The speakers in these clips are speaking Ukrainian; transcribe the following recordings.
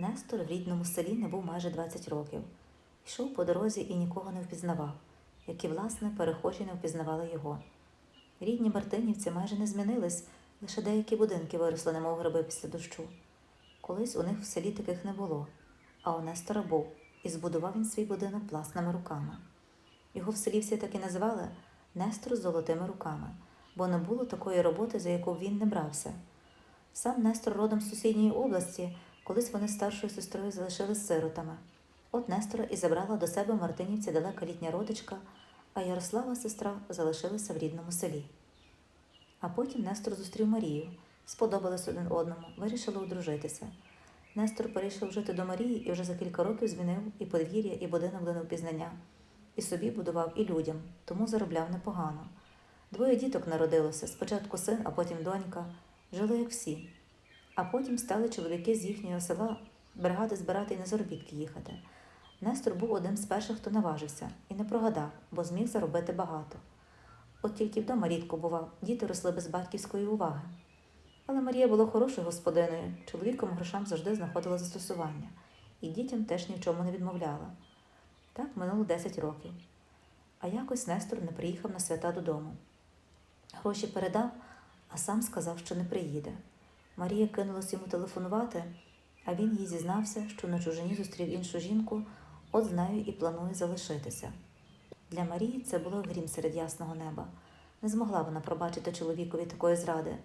Нестор в рідному селі не був майже 20 років. Йшов по дорозі і нікого не впізнавав, як і, власне, перехожі не впізнавали його. Рідні Мартинівці майже не змінились, лише деякі будинки виросли, немов гриби після дощу. Колись у них в селі таких не було, а у Нестора був, і збудував він свій будинок власними руками. Його в селі всі так і називали Нестор з золотими руками, бо не було такої роботи, за яку він не брався. Сам Нестор родом з сусідньої області, колись вони з старшою сестрою залишились сиротами. От Нестора і забрала до себе Мартинівці далека літня родичка, а Ярослава сестра залишилася в рідному селі. А потім Нестор зустрів Марію, сподобались один одному, вирішили одружитися. Нестор перейшов жити до Марії і вже за кілька років змінив і подвір'я, і будинок до невпізнання, і собі будував і людям, тому заробляв непогано. Двоє діток народилося, спочатку син, а потім донька, жили як всі. А потім стали чоловіки з їхнього села бригади збирати і на заробітки їхати. Нестор був одним з перших, хто наважився, і не прогадав, бо зміг заробити багато. От тільки вдома рідко бував, діти росли без батьківської уваги. Але Марія була хорошою господиною, чоловіком грошам завжди знаходила застосування, і дітям теж ні в чому не відмовляла. Так минуло 10 років. А якось Нестор не приїхав на свята додому. Гроші передав, а сам сказав, що не приїде. Марія кинулась йому телефонувати, а він їй зізнався, що на чужині зустрів іншу жінку, от з нею і планує залишитися. Для Марії це було грім серед ясного неба. Не змогла вона пробачити чоловікові такої зради.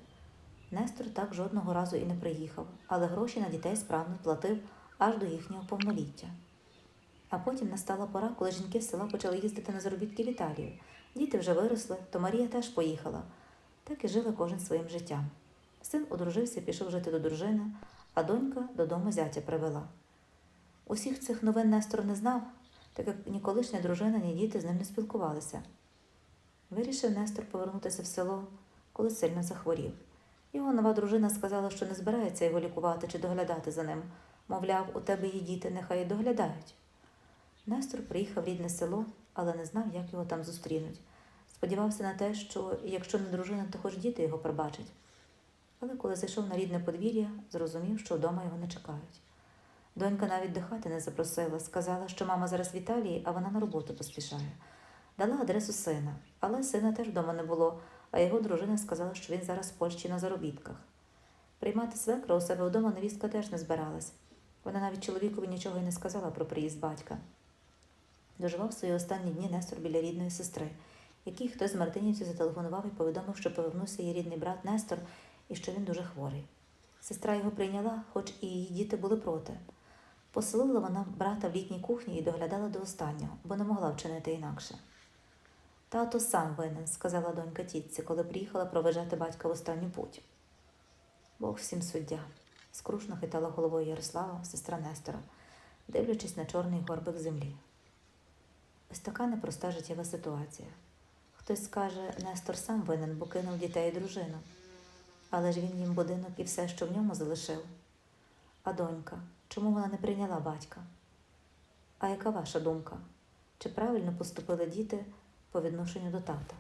Нестор так жодного разу і не приїхав, але гроші на дітей справно платив аж до їхнього повноліття. А потім настала пора, коли жінки з села почали їздити на заробітки в Італію. Діти вже виросли, то Марія теж поїхала. Так і жили кожен своїм життям. Син одружився, пішов жити до дружини, а донька додому зятя привела. Усіх цих новин Нестор не знав, так як ні колишня дружина, ні діти з ним не спілкувалися. Вирішив Нестор повернутися в село, коли сильно захворів. Його нова дружина сказала, що не збирається його лікувати чи доглядати за ним. Мовляв, у тебе є діти, нехай доглядають. Нестор приїхав в рідне село, але не знав, як його там зустрінуть. Сподівався на те, що якщо не дружина, то хоч діти його пробачать. Але коли зайшов на рідне подвір'я, зрозумів, що вдома його не чекають. Донька навіть до хати не запросила, сказала, що мама зараз в Італії, а вона на роботу поспішає. Дала адресу сина, але сина теж вдома не було, а його дружина сказала, що він зараз в Польщі на заробітках. Приймати свекра у себе вдома невістка теж не збиралась. Вона навіть чоловікові нічого й не сказала про приїзд батька. Доживав свої останні дні Нестор біля рідної сестри, який хтось з Мартинівців зателефонував і повідомив, що повернувся її рідний брат Нестор і що він дуже хворий. Сестра його прийняла, хоч і її діти були проти. Поселила вона брата в літній кухні і доглядала до останнього, бо не могла вчинити інакше. Тато сам винен, сказала донька тітці, коли приїхала проведжати батька в останню путь. Бог всім суддя, скрушно хитала головою Ярослава, сестра Нестора, дивлячись на чорний горбик землі. Ось така непроста життєва ситуація. Хтось скаже, Нестор сам винен, бо кинув дітей і дружину. Але ж він їм будинок і все, що в ньому залишив. А донька, чому вона не прийняла батька? А яка ваша думка? Чи правильно поступили діти по відношенню до тата?